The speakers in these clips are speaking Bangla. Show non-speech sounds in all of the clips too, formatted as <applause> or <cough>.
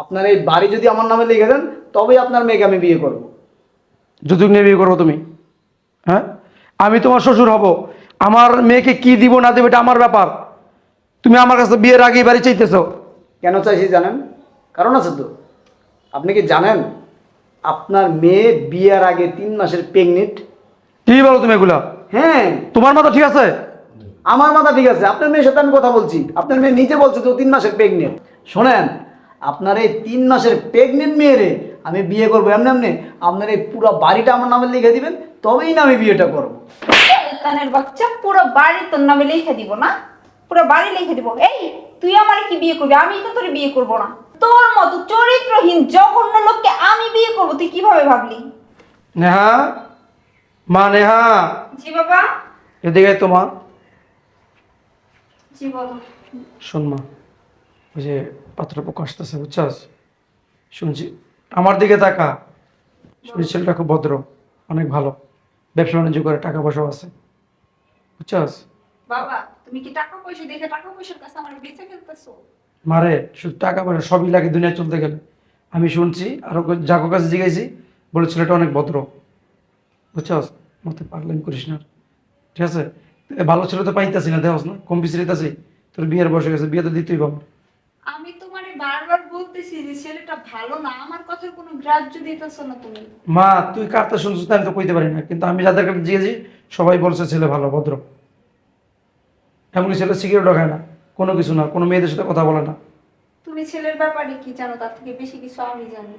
আপনার এই বাড়ি যদি আমার নামে লিখে দেন তবেই আপনার মেয়েকে আমি বিয়ে করব। যৌতুক নিয়ে বিয়ে করব তুমি। হ্যাঁ? আমি তোমার শ্বশুর হব। আমার মেয়েকে কি দিব না দেবে এটা আমার ব্যাপার। তুমি আমার কাছে বিয়ের আগে বাড়ি চাইতেছো। কেন চাইছি জানেন? কারণ আছে তো। আপনি কি জানেন? আপনার মেয়ে বিয়ের আগে তিন মাসের প্রেগনেন্ট। কি বলো তুমি এগুলা? হ্যাঁ। তোমার মাথা ঠিক আছে? আমার মাথা ঠিক আছে। আপনার মেয়ের সাথে আমি কথা বলছি। আপনার মেয়ে নিজে বলছে তো তিন মাসের প্রেগনেন্ট। শোনেন আপনার এই তিন মাসের প্রেগনেন্ট মেয়েরে আমি বিয়ে করব এমনি এমনি আপনার এই পুরো বাড়িটা আমার নামে লিখে দিবেন তবেই না আমি বিয়েটা করব। শয়তানের বাচ্চা পুরো বাড়ি তোর নামে লিখে দিব না? পুরো বাড়ি লিখে দিব। এই তুই আমার কি বিয়ে করবি? আমি তো তোর বিয়ে করব না। তোর মতো চরিত্রহীন জঘন্য লোককে আমি বিয়ে করব তুই কীভাবে ভাবলি? নেহা মা নেহা। জি বাবা। এদিকে আয় তোমা জি বলো। শোন মা ওই যে পাত্রপক্ষ আসতেছে বুঝছাস? শুনছি। আমার দিকে তাকা। শুনছি ছেলেটা খুব ভদ্র অনেক ভালো। ব্যবসা বাণিজ্য করে টাকা পয়সাও আছে। বুঝছাস? বাবা তুমি কি টাকা পয়সা দেখে টাকা পয়সার কাছে আমার বেঁচে ফেলতেছো? মারে শুধু টাকা পয়সা সবই লাগে দুনিয়া চলতে গেলে। আমি শুনছি আরও জাগো কাছে জিজ্ঞাসি বলে ছেলেটা অনেক ভদ্র। বুঝছাস? মতে পারলেন করিস না। ঠিক আছে? ভালো ছেলে তো পাইতাছি না দেওয়াস না। কম পিছিয়ে তোর বিয়ের বসে গেছে বিয়ে তো দিতেই পাবো আমি তোমারে বারবার বলতেছি যে ছেলেটা ভালো না আমার কথার কোনো গ্রাহ্য দিতেছো না তুমি। মা তুই কারটা শুনছিস? তা আমি তো কইতে পারি না কিন্তু আমি জিজ্ঞেসি সবাই বলছে ছেলে ভালো ভদ্র। এমনকি ছেলে সিগারেটও খায় না কোনো কিছু না কোনো মেয়েদের সাথে কথা বলে না। তুমি ছেলের ব্যাপারে কি জানো? তার থেকে বেশি কিছু আমি জানি।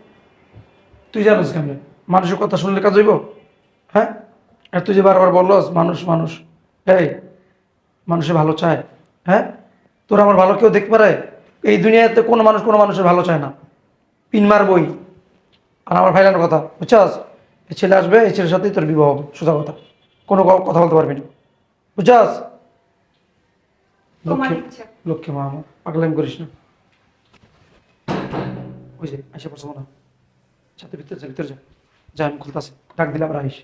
তুই জানিস কেমনে? মানুষের কথা শুনলে কাজ হইব? হ্যাঁ? আর তুই যে বারবার বললস মানুষ মানুষ। এই মানুষে ভালো চায়। হ্যাঁ? তোর আমার ভালো কেউ দেখতে পারে? এই দুনিয়াতে কোনো মানুষ কোনো মানুষের ভালো চায় না। পিন মারবই আর আমার ভাইলানোর কথা বুঝছাস? এই ছেলে আসবে এই ছেলের সাথেই তোর বিবাহ হবে সোজা কথা। কোনো কথা বলতে পারবি না। বুঝছাস? লক্ষ্মী লক্ষ্মী মা আমার পাগলামি করিস না। ওই যে আসে পড়ছে হয়। ছাতে ভিতরে যা ভিতরে যা। যা আমি খুলতেছি। ডাক দিলে আবার আইস।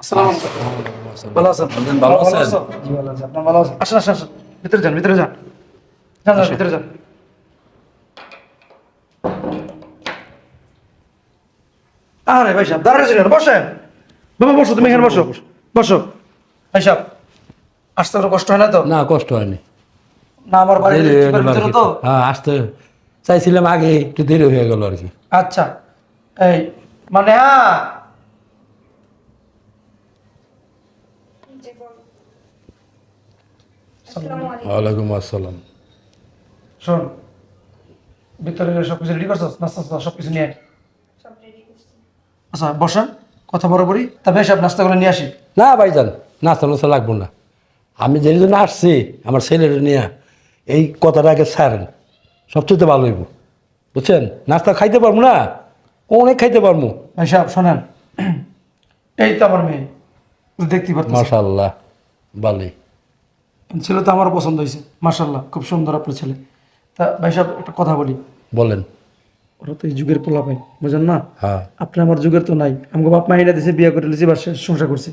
আসসালামু আলাইকুম। ভালো আছেন? ভালো আছেন? জি ভালো আছি আপনার ভালো আছেন? আসেন আসেন আসেন। ভিতরে যান ভিতরে যান। যান যান ভিতরে যান। আরে ভাই সাহেব বসেন। বাবা বসো তুমি এখানে বসো। বসো। ভাই সাহেব আসতে কোনো কষ্ট হয় না তো? না কষ্ট হয়নি। না আমার বাড়ি। তো? হ্যাঁ আসতে চাইছিলাম আগে একটু দেরি হয়ে গেল আর কি। আচ্ছা এই মানে হ্যাঁ জি বলো আসসালামু আলাইকুম ওয়ালাইকুম আসসালাম। শোন ভিতরে সব কিছু রেডি করছ নাস্তা সব কিছু নিয়ে আচ্ছা বসেন কথা বরাবরই তবে সব নাস্তাগুলো নিয়ে আসি। না ভাইজান নাস্তা নাস্তা লাগবো না। আমি যেই জন্য আসছি আমার ছেলের নিয়ে এই কথাটা আগে ছাড়েন। সবচেয়ে ভালো হইব। বুঝছেন? নাস্তা খাইতে পারব না অনেক খাইতে পারব। ভাই সাহেব শোনেন। এই তো আমার মেয়ে। দেখতে পাচ্ছি মাশাল্লাহ ভালোই ছিল তো আমার পছন্দ হয়েছে মার্শাল্লাহ খুব সুন্দর আপনার ছেলে। তা ভাই সাহেব একটা কথা বলি। বলেন। ওরা তো এই যুগের পোলা পাই বুঝেন না? হ্যাঁ। আপনি আমার যুগের তো নাই আমাকে বাপ মাইনা দিয়েছে বিয়ে করে লিছি বা সংসার করছে।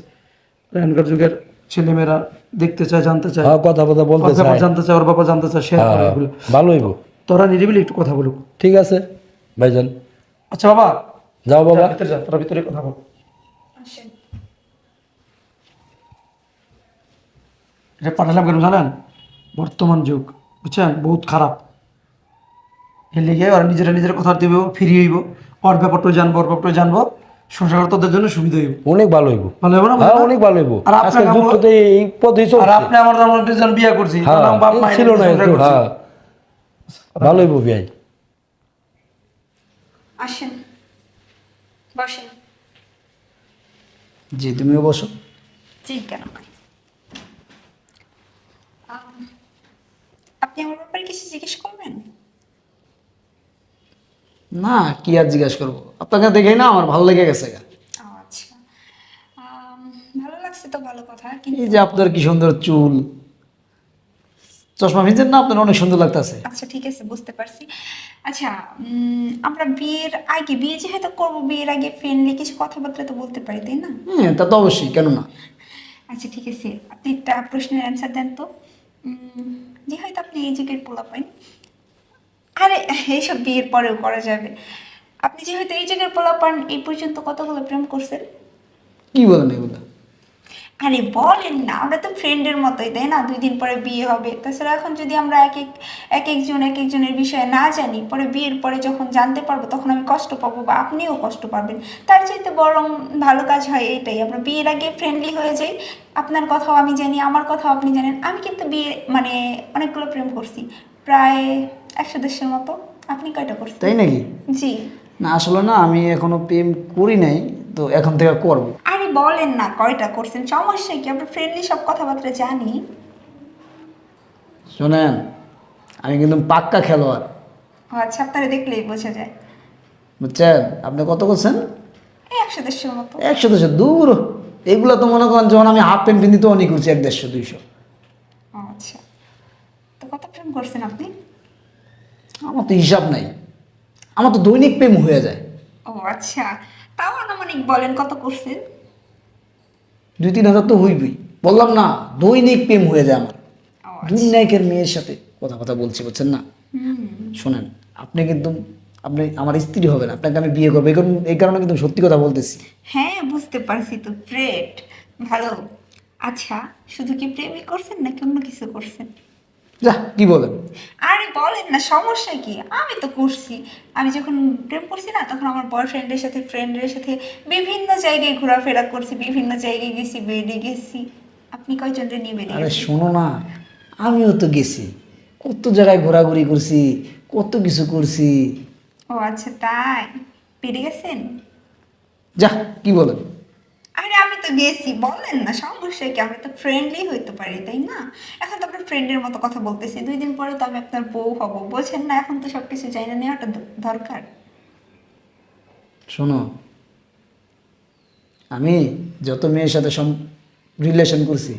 এখনকার যুগের ছেলেমেয়েরা দেখতে চায় জানতে চায়। হ্যাঁ কথা কথা বলতে চাই জানতে চায় ওর বাবা জানতে চায় শেয়ার করে হ্যাঁ এগুলো। ভালো হইব। তোরা নিরিবিলি একটু কথা বলুক। ঠিক আছে ভাইজান। আচ্ছা বাবা। যাও বাবা। ভিতরে যা তোরা ভিতরে কথা বল। এটা পাঠালাম কেন জানেন? বর্তমান যুগ বুঝছেন? বহুত খারাপ। এর লিগে ওরা নিজেরা নিজের কথা দিব ফিরি হইব। ওর ব্যাপারটা জানব ওর ব্যাপারটা জানব। সংসার তোদের জন্য সুবিধা হইব। অনেক ভালো হইব। ভালো হবে না? হ্যাঁ অনেক ভালো হইব। আর যুক্ততে এই আর আপনি আমার আমার দুজন বিয়ে করছি। হ্যাঁ আমার বাপ মা ছিল না। হ্যাঁ। ভালো হইব বিয়াই। আসেন। বসেন। জি তুমিও বসো। জি কেন নয় আম, আপনি আমার ব্যাপারে কিছু জিজ্ঞেস করবেন না কি আর জিজ্ঞাসা করব? আপনাকে দেখেই না আমার ভালো লেগে গেছে গা। ও আচ্ছা। আম, ভালো লাগছে তো ভালো কথা কিন্তু এই যে আপনার কি সুন্দর চুল। চশমা ভিজেন না? আপনার অনেক সুন্দর লাগতেছে। আচ্ছা ঠিক আছে বুঝতে পারছি। আচ্ছা উম, আমরা বিয়ের আগে বিয়ে যেহেতু করব বিয়ের আগে ফ্রেন্ডলি কিছু কথাবার্তা তো বলতে পারি তাই না? হ্যাঁ তা তো অবশ্যই কেন না আচ্ছা ঠিক আছে আপনি একটা প্রশ্নের অ্যান্সার দেন তো। উম, যে হয়তো আপনি এই যুগের পোলা পাইন আরে, এইসব বিয়ের পরেও করা যাবে। আপনি যে হয়তো এই যুগের পোলা পান এই পর্যন্ত কতগুলো প্রেম করছেন? কি বলেন এগুলো? আরে বলেন না আমরা তো ফ্রেন্ডের মতোই তাই না? দুই দিন পরে বিয়ে হবে। তাছাড়া এখন যদি আমরা এক এক এক একজন এক একজনের বিষয়ে না জানি পরে বিয়ের পরে যখন জানতে পারব তখন আমি কষ্ট পাবো বা আপনিও কষ্ট পাবেন। তার চাইতে বরং ভালো কাজ হয় এইটাই আমরা বিয়ের আগে ফ্রেন্ডলি হয়ে যাই। আপনার কথাও আমি জানি আমার কথাও আপনি জানেন। আমি কিন্তু বিয়ে মানে অনেকগুলো প্রেম করছি প্রায় একশো দেড়শোর মতো। আপনি কয়টা করছেন? তাই নাকি? জি। না আসলে না আমি এখনও প্রেম করি নাই। তো এখন থেকে করব। আরে বলেন না কয়টা করছেন? সমস্যা কি? আমরা ফ্রেন্ডলি সব কথাবার্তা জানি। শোনেন আমি কিন্তু পাক্কা খেলোয়াড়। ও আচ্ছা আপনারা দেখলেই বোঝা যায়। বুঝছেন? আপনি কত করছেন? এই একশো দেড়শোর মতো। একশো দেড়শো দূর। এগুলো তো মনে করেন যখন আমি হাফ প্যান্ট পিন্দি তো অনেক করছি এক দেড়শো দুইশো। আচ্ছা। তো কত প্রেম করছেন আপনি? আমার তো হিসাব নাই। আমার তো দৈনিক প্রেম হয়ে যায়। ও আচ্ছা। আনুমানিক বলেন কত করছেন দুই তিন হাজার তো হইবই। বললাম না দৈনিক প্রেম হয়ে যায় আমার। ও দুই নায়কের মেয়ের সাথে কথা কথা বলছি বুঝছেন না? শোনেন আপনি কিন্তু আপনি আমার স্ত্রী হবেন আপনাকে আমি বিয়ে করব এই কারণে- কিন্তু সত্যি কথা বলতেছি। হ্যাঁ বুঝতে পারছি তো গ্রেট ভালো। আচ্ছা শুধু কি প্রেমই করছেন নাকি অন্য কিছু করছেন? যা কি বলেন? আরে বলেন না সমস্যা কি? আমি তো করছি। আমি যখন প্রেম করছি না তখন আমার বয়ফ্রেন্ডের সাথে ফ্রেন্ডের সাথে বিভিন্ন জায়গায় ঘোরাফেরা করছি বিভিন্ন জায়গায় গেছি বেডে গেছি। আপনি কয়জনরে নিয়ে বেরিয়ে আরে শোনো না আমিও তো গেছি। কত জায়গায় ঘোরাঘুরি করছি কত কিছু করছি। ও আচ্ছা তাই। পেরে গেছেন? যা কি বলেন? আরে আমি তো গেছি বলেন না সমস্যা কি? আমি তো ফ্রেন্ডলি হইতে পারি তাই না? এখন তো আপনার ফ্রেন্ডের মতো কথা বলতেছি দুই দিন পরে তো আমি আপনার বউ হব। বোঝেন না এখন তো সবকিছু জানি না নেওয়াটা দরকার। শোনো আমি যত মেয়ের সাথে সম রিলেশন করছি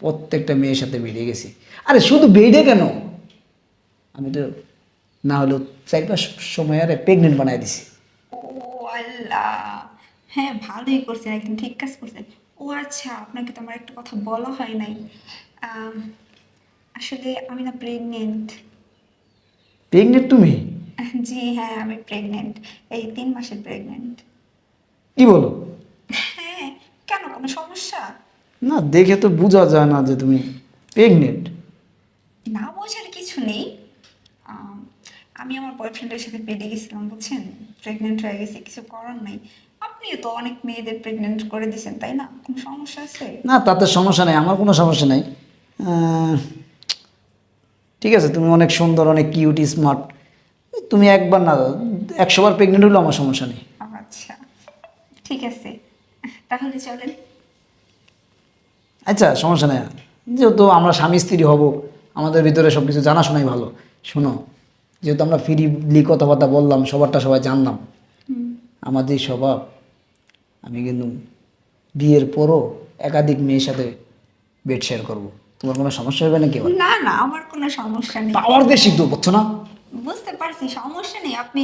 প্রত্যেকটা মেয়ের সাথে বেড়ে গেছি। আরে শুধু বেডে কেন? আমি তো না হলেও চার পাঁচ সময় আরে প্রেগনেন্ট বানাই দিছি। ও আল্লাহ হ্যাঁ ভালোই করছেন একদম ঠিক কাজ করছেন ও আচ্ছা আপনাকে তো আমার একটা কথা বলা হয় নাই। আসলে আমি না প্রেগনেন্ট প্রেগনেন্ট তুমি? জি হ্যাঁ আমি প্রেগনেন্ট এই তিন মাসের প্রেগনেন্ট কি বলো? হ্যাঁ কেন কোনো সমস্যা? না দেখে তো বোঝা যায় না যে তুমি প্রেগনেন্ট না বোঝার কিছু নেই। আমি আমার বয়ফ্রেন্ডের সাথে পেটে গেছিলাম বুঝছেন? প্রেগনেন্ট হয়ে গেছে কিছু করার নাই। আপনিও তো অনেক মেয়েদের প্রেগনেন্ট করে দিয়েছেন তাই না? কোনো সমস্যা আছে? না তাতে সমস্যা নেই আমার কোনো সমস্যা নেই। ঠিক আছে তুমি অনেক সুন্দর অনেক কিউট স্মার্ট তুমি একবার না একশো বার প্রেগনেন্ট হলেও আমার সমস্যা নেই। আচ্ছা ঠিক আছে। তাহলে চলেন। আচ্ছা সমস্যা নেই। যেহেতু আমরা স্বামী স্ত্রী হব আমাদের ভিতরে সব কিছু জানাশোনাই ভালো। শোনো যেহেতু আমরা ফ্রিলি কথাবার্তা বললাম সবারটা সবাই জানলাম। আমার যে স্বভাব। আমি কিন্তু বিয়ের পরও একাধিক মেয়ের সাথে বেড শেয়ার করব। তোমার কোনো সমস্যা হবে নাকি আবার না না আমার কোনো সমস্যা নেই। পাওয়ার বেশি তো বুঝছ না? বুঝতে পারছি সমস্যা নেই। আপনি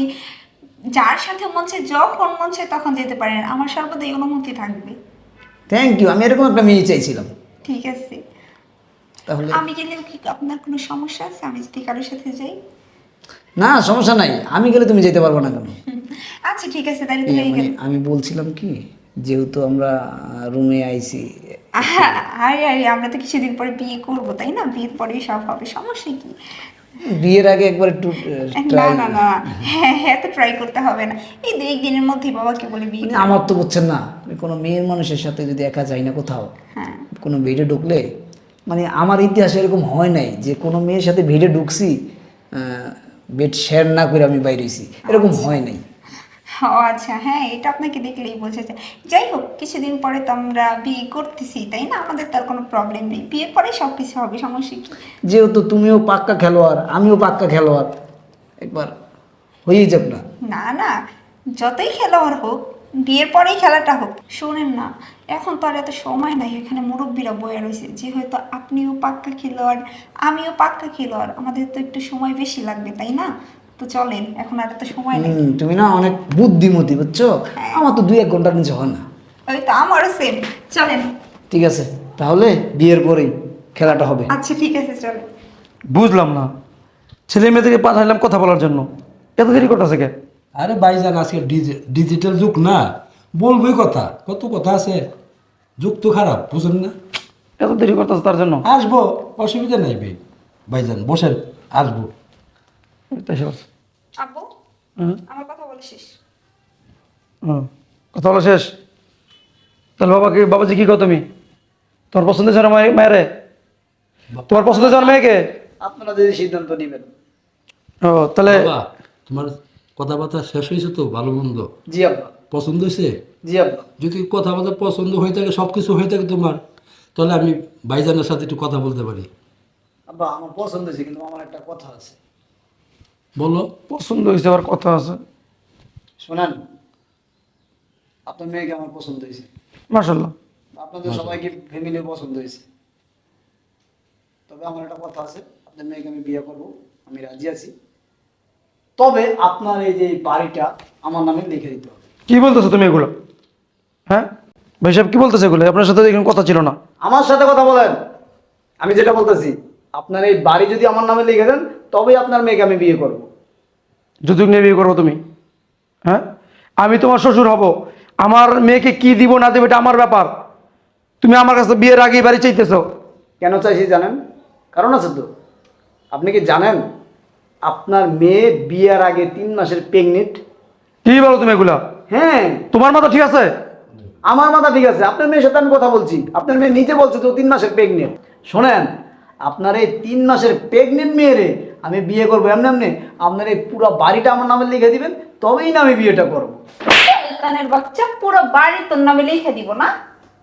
যার সাথে মন চায় যখন মন চায় তখন যেতে পারেন। আমার সর্বদাই অনুমতি থাকবে। থ্যাংক ইউ আমি এরকম একটা মেয়ে চাইছিলাম। ঠিক আছে। তাহলে আমি গেলেও কি আপনার কোনো সমস্যা আছে? আমি যদি কারোর সাথে যাই। না সমস্যা নাই। আমি গেলে তুমি যেতে পারব না কেন? <laughs> আচ্ছা ঠিক আছে তাহলে এই তো হয়ে মানে গেল আমি বলছিলাম কি যেহেতু আমরা রুমে আইছি। আরে আরে আমরা তো কিছুদিন পরে বিয়ে করব তাই না? বিয়ের পরেই সব হবে সমস্যা কি? বিয়ের আগে একবার একটু না না না হ্যাঁ হ্যাঁ তো ট্রাই করতে হবে না। এই দু একদিনের মধ্যেই বাবাকে বলে বিয়ে আমার তো বুঝছেন না কোনো মেয়ের মানুষের সাথে যদি একা যাই না কোথাও হ্যাঁ। কোনো ভিড়ে ঢুকলে মানে আমার ইতিহাসে এরকম হয় নাই যে কোনো মেয়ের সাথে ভিড়ে ঢুকছি বেড শেয়ার না করে আমি বাইরে হয়েছি। এরকম হয় নাই। ও আচ্ছা হ্যাঁ এটা আপনাকে দেখলেই বোঝা যায়। যাই হোক কিছুদিন পরে তো আমরা বিয়ে করতেছি তাই না? আমাদের তার কোনো প্রবলেম নেই। বিয়ের পরে সব কিছু হবে সমস্যা কি? যেহেতু তুমিও পাক্কা খেলোয়াড় আমিও পাক্কা খেলোয়াড়। একবার হয়েই যাব না। না না যতই খেলোয়াড় হোক বিয়ের পরেই খেলাটা হোক। শোনেন না এখন তো আর এত সময় নাই এখানে মুরব্বীরা বয়ে রয়েছে। যে হয়তো আপনিও পাক্কা খেলোয়াড় আমিও পাক্কা খেলোয়াড় আমাদের তো একটু সময় বেশি লাগবে তাই না? তো চলেন এখন আর এত সময় নেই। তুমি না অনেক বুদ্ধিমতী বুঝছ? আমার তো দুই এক ঘণ্টার নিচে হয় না। ওই তো আমারও সেম চলেন। ঠিক আছে তাহলে বিয়ের পরেই খেলাটা হবে। আচ্ছা ঠিক আছে চলো বুঝলাম না। ছেলে মেয়েদেরকে পাঠাইলাম কথা বলার জন্য। এত দেরি করতেছে কে? আরে ভাইজান আজকে ডিজি- ডিজিটাল যুগ না। বলবই কথা কত কথা আছে। যুগ তো খারাপ বুঝেন না? এত দেরি করতেছে তার জন্য? আসব অসুবিধা নাই ভাই। ভাইজান বসেন আসব। তাই আব্বু আমার কথা বলে শেষ। হুম। কথা বলা শেষ? তাহলে বাবাকে বাবাজি কি কো তুমি? তোমার পছন্দের জন মেয়েরে? তোমার পছন্দের জন মেয়েকে? আপনারা যদি সিদ্ধান্ত নেবেন। ও তাহলে তোমার কথাবার্তা শেষ হয়েছে তো ভালো মন্দ? জি আব্বা। পছন্দ হয়েছে? জি আব্বা। যদি কথাবার্তা পছন্দ হয়ে থাকে সব কিছু হয়ে থাকে তোমার তাহলে আমি ভাইজানের সাথে একটু কথা বলতে পারি। আব্বা আমার পছন্দ হয়েছে কিন্তু আমার একটা কথা আছে। বলো। পছন্দ হয়েছে আবার কথা আছে। শোনান আপনার মেয়েকে আমার পছন্দ হয়েছে। মার্শাল্লাহ আপনাদের সবাইকে ফ্যামিলি পছন্দ হয়েছে। তবে আমার একটা কথা আছে আপনার মেয়েকে আমি বিয়ে করব আমি রাজি আছি। তবে আপনার এই যে বাড়িটা আমার নামে লিখে দিতে হবে। কি বলতেছো তুমি এগুলো? হ্যাঁ? ভাই সাহেব কি বলতেছে এগুলো? আপনার সাথে এখানে কথা ছিল না। আমার সাথে কথা বলেন। আমি যেটা বলতেছি আপনার এই বাড়ি যদি আমার নামে লিখে দেন তবেই আপনার মেয়েকে আমি বিয়ে করব। যৌতুক নিয়ে বিয়ে করব তুমি। হ্যাঁ? আমি তোমার শ্বশুর হব। আমার মেয়েকে কি দিব না দেবে এটা আমার ব্যাপার। তুমি আমার কাছে বিয়ের আগে বাড়ি চাইতেছো। কেন চাইছি জানেন? কারণ আছে তো। আপনি কি জানেন? আপনার মেয়ে বিয়ের আগে তিন মাসের প্রেগনেন্ট কি বলো তুমি এগুলা? হ্যাঁ। তোমার মাথা ঠিক আছে? আমার মাথা ঠিক আছে। আপনার মেয়ের সাথে আমি কথা বলছি। আপনার মেয়ে নিজে বলছে তো তিন মাসের প্রেগনেন্ট শোনেন আপনার এই তিন মাসের প্রেগনেন্ট মেয়েরে আমি বিয়ে করব এমনি এমনি। আপনার এই পুরো বাড়িটা আমার নামে লিখে দিবেন তবেই না আমি বিয়েটা করব। শয়তানের বাচ্চা পুরো বাড়ি তোর নামে লিখে দিব না?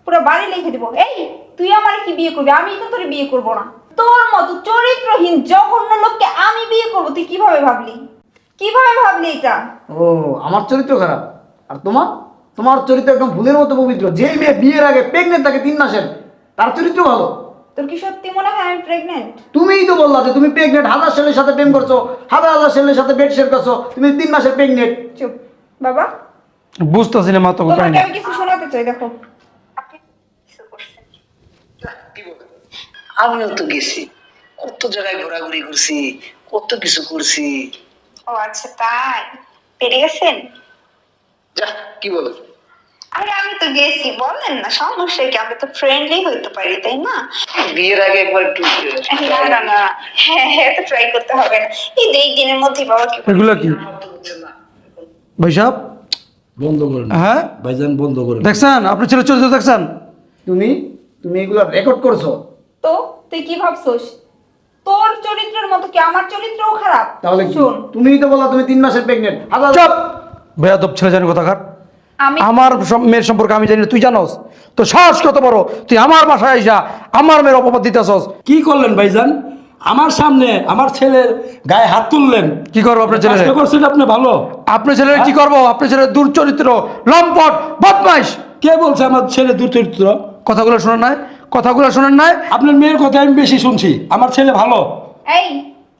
পুরো বাড়ি লিখে দিব। এই তুই আমার কি বিয়ে করবি? আমি তো তোর বিয়ে করব না। তোর মতো চরিত্রহীন জঘন্য লোককে আমি বিয়ে করব তুই কীভাবে ভাবলি? কীভাবে ভাবলি এটা? ও আমার চরিত্র খারাপ। আর তোমার? তোমার চরিত্র একদম ফুলের মতো পবিত্র। যে মেয়ে বিয়ের আগে প্রেগনেন্ট থাকে তিন মাসের তার চরিত্র ভালো। তোর কি সত্যি মনে হয় আমি প্রেগনেন্ট তুমিই তো বললা যে তুমি প্রেগনেন্ট হাজার ছেলের সাথে প্রেম করছ হাজার হাজার ছেলের সাথে বেড শেয়ার করছ তুমি তিন মাসের প্রেগনেন্ট চুপ। বাবা? বুঝতেছি না মাথা তোমাকে কোথায় আমি কিছু শোনাতে চাই দেখো আপনি কিছু করছেন আমিও তো গেছি। কত জায়গায় ঘোরাঘুরি করছি কত কিছু করছি। ও আচ্ছা তাই? পেরে গেছেন? যা কি বলো? আরে আমি তো গেছি বলেন না সমস্যা কি? আমরা তো ফ্রেন্ডলি হইতে পারি তাই না? বিয়ের আগে একবার একটু না না না। হ্যাঁ হ্যাঁ তো ট্রাই করতে হবে না। এই দুই দিনের মধ্যে বাবা কি এগুলো কি? ভাই সাহেব? বন্ধ করেন হ্যাঁ? ভাইজান বন্ধ করেন দেখছেন? আপনি ছেলে চরিত্র দেখছেন? তুমি তুমি এগুলো রেকর্ড করছ? তো তুই কি ভাবছোস? তোর চরিত্রের মতো কি আমার চরিত্রও খারাপ? তাহলে কি? শোন। তুমিই তো বললা তুমি তিন মাসের প্রেগনেন্ট হাজার চপ! বেয়াদব ছেলে জানি কোথাকার। আমি আমার সম- মেয়ের সম্পর্কে আমি জানি না, তুই জানোস? তো সাহস কত বড়? তুই আমার বাসায় আইসা আমার মেয়ের অপবাদ দিতেছস। কি করলেন ভাইজান? আমার সামনে আমার ছেলের গায়ে হাত তুললেন। কি করব আপনার ছেলে কাজটা করছেন আপনি ভালো। আপনার ছেলে কি করব? আপনার ছেলের দুর্চরিত্র লম্পট বদমাইশ। কে বলছে আমার ছেলে দুচরিত্র কথাগুলো শোনেন নাই? কথাগুলো শোনেন নাই? আপনার মেয়ের কথা আমি বেশি শুনছি। আমার ছেলে ভালো। এই,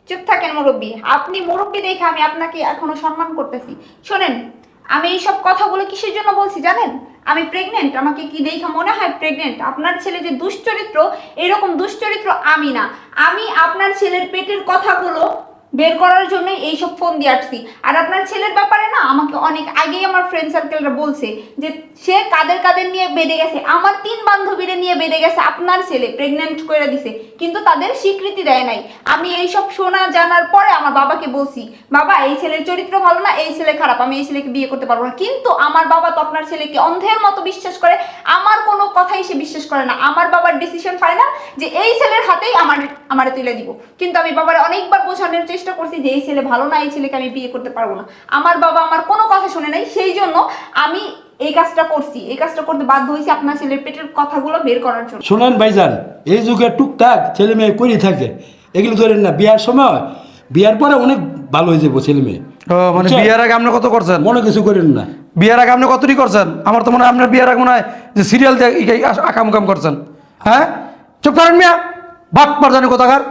চুপ থাকেন মুরব্বী। আপনি মুরব্বী দেখে আমি আপনাকে এখনও সম্মান করতেছি। শোনেন, আমি এইসব কথাগুলো কিসের জন্য বলছি জানেন? আমি প্রেগনেন্ট আমাকে কি দেখে মনে হয় প্রেগনেন্ট আপনার ছেলে যে দুশ্চরিত্র, এরকম দুশ্চরিত্র আমি না। আমি আপনার ছেলের পেটের কথাগুলো বের করার জন্য এইসব ফোন দিয়ে আসছি। আর আপনার ছেলের ব্যাপারে না আমাকে অনেক আগেই আমার ফ্রেন্ড সার্কেলরা বলছে যে, সে কাদের কাদের নিয়ে বেড়ে গেছে। আমার তিন বান্ধবীরা নিয়ে বেড়ে গেছে, আপনার ছেলে প্রেগনেন্ট করে দিছে। কিন্তু তাদের স্বীকৃতি দেয় নাই। আমি এইসব শোনা জানার পরে আমার বাবাকে বলছি, বাবা, এই ছেলের চরিত্র ভালো না, এই ছেলে খারাপ, আমি এই ছেলেকে বিয়ে করতে পারব না। কিন্তু আমার বাবা তো আপনার ছেলেকে অন্ধের মতো বিশ্বাস করে। আমার কোনো কথাই সে বিশ্বাস করে না। আমার বাবার ডিসিশন ফাইনাল যে, এই ছেলের হাতেই আমার, আমারে তুলে দিব। কিন্তু আমি বাবার অনেকবার বোঝানোর চেষ্টা করছি যে এই ছেলে ভালো না এই ছেলেকে আমি বিয়ে করতে পারব না। আমার বাবা আমার কোনো কথা শুনে নাই। সেই জন্য আমি এই কাজটা করছি। এই কাজটা করতে বাধ্য হয়েছি আপনার ছেলের পেটের কথাগুলো বের করার জন্য। শোনেন ভাইজান এই যুগে টুকটাক ছেলে মেয়ে করেই থাকে। এগুলো ধরেন না বিয়ার সময় বিয়ার পরে অনেক ভালো হয়ে যাব ছেলে মেয়ে। ও মানে? বিয়ের আগে আপনি কত করছেন? মনে কিছু করেন না। বিয়ের আগে আপনি কতটি করছেন? আমার তো মনে হয় আপনার বিয়ের আগে মনে হয় যে সিরিয়াল আকাম কাম করছেন। হ্যাঁ? চুপ করেন মিয়া। বাপ মারজানি কোথাকার।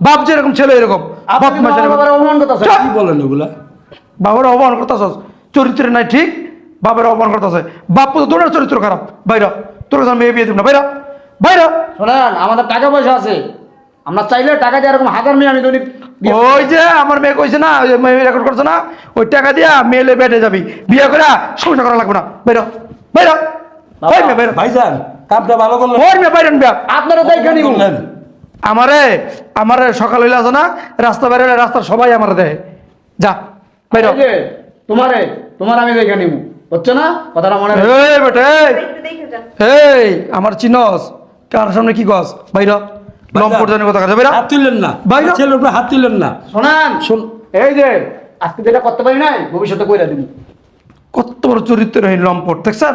বাপ যেরকম ছেলে এরকম বাবার অপমান করতেছেন। চুপ! কি বলেন ওগুলা বাবার অপমান করতেছস? চরিত্রে নাই ঠিক? বাপের অপমান করতেছে। বাপ তো দৌড়ের চরিত্র খারাপ। বাইরা তোর মেয়ে বিয়ে দিব না। বাইরা বাইরে। শোনেন আমাদের টাকা পয়সা আছে। আমরা চাইলে টাকা দিয়ে এরকম হাজার মেয়ে আমি দৈনিক ওই যে আমার মেয়ে কইছে না ওই মেয়ে রেকর্ড করছে না ওই টাকা দিয়া মেলে বেটে যাবি। বিয়ে করে সংসার করা লাগবে না। বাইরে বাইরে। মেয়ে ভাইজান কামটা ভালো করলেন। ওর মেয়ে বাইরে বিয়া। আপনারা তো এখানে করলেন। আমারে আমারে সকাল হইলে আছে না রাস্তা বের হলে রাস্তার সবাই আমার দেয়। যা বাইরে তোমারে তোমার আমি দেখে নিব হচ্ছে না? কথাটা মনে রাখো। এই বেটে এই, আমার চিনস। কার সামনে কি গছ বাইরে লম্পট জানি কথা কাছে বাইরে হাত তুললেন না। বাইরে। ছেলের উপরে হাত তুললেন না। শোনেন শোন। এই যে আজকে যেটা করতে পারি নাই ভবিষ্যতে কইরা দিব কত বড় চরিত্রহীন লম্পট দেখছেন?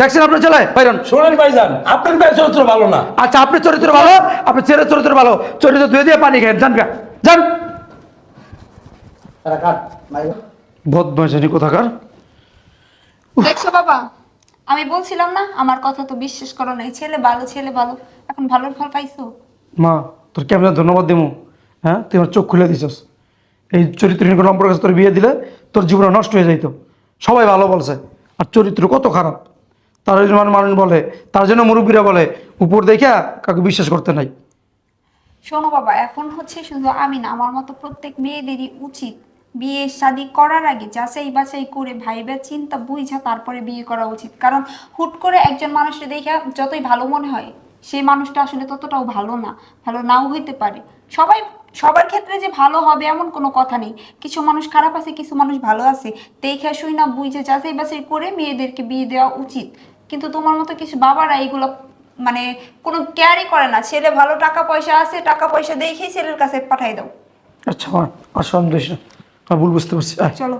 দেখছেন আপনার ছেলে? বাইরন শোনেন ভাইজান আপনার ভাই চরিত্র ভালো না। আচ্ছা আপনার চরিত্র ভালো? আপনার ছেলের চরিত্র ভালো? চরিত্র ধুয়ে দিয়ে পানি খেয়ে যান গা, যান। বদমাইশানি কোথাকার? দেখছ বাবা আমি বলছিলাম না আমার কথা তো বিশ্বাস করো নাই। ছেলে ভালো ছেলে ভালো এখন ভালোর ফল পাইছো? মা তোর কেমন ধন্যবাদ দেবো হ্যাঁ তুই আমার চোখ খুলে দিছস। এই চরিত্রহীন কোনো কাছে তোর বিয়ে দিলে তোর জীবন নষ্ট হয়ে যাইতো। সবাই ভালো বলছে। আর চরিত্র কত খারাপ। তার জন্য মানুষ বলে, তার জন্য মুরব্বীরা বলে, উপর দেখা কাউকে বিশ্বাস করতে নাই। শোনো বাবা, এখন হচ্ছে শুধু আমি না, আমার মতো প্রত্যেক মেয়েদেরই উচিত বিয়ে শাদি করার আগে যাচাই বাছাই করে ভাইবা চিন্তা বুঝা তারপরে বিয়ে করা উচিত। কারণ হুট করে একজন মানুষকে দেখে যতই ভালো মনে হয় সেই মানুষটা আসলে ততটাও ভালো না ভালো নাও হইতে পারে। সবাই সবার ক্ষেত্রে যে ভালো হবে এমন কোনো কথা নেই। কিছু মানুষ খারাপ আছে কিছু মানুষ ভালো আছে। দেখে শুই না বুঝে যাচাই বাছাই করে মেয়েদেরকে বিয়ে দেওয়া উচিত। কিন্তু তোমার মতো কিছু বাবারা এইগুলো মানে কোনো কেয়ারই করে না। ছেলে ভালো টাকা পয়সা আছে টাকা পয়সা দেখেই ছেলের কাছে পাঠাই দাও। আচ্ছা মা আর সন্দেশ না ভুল বুঝতে পারছি। চলো।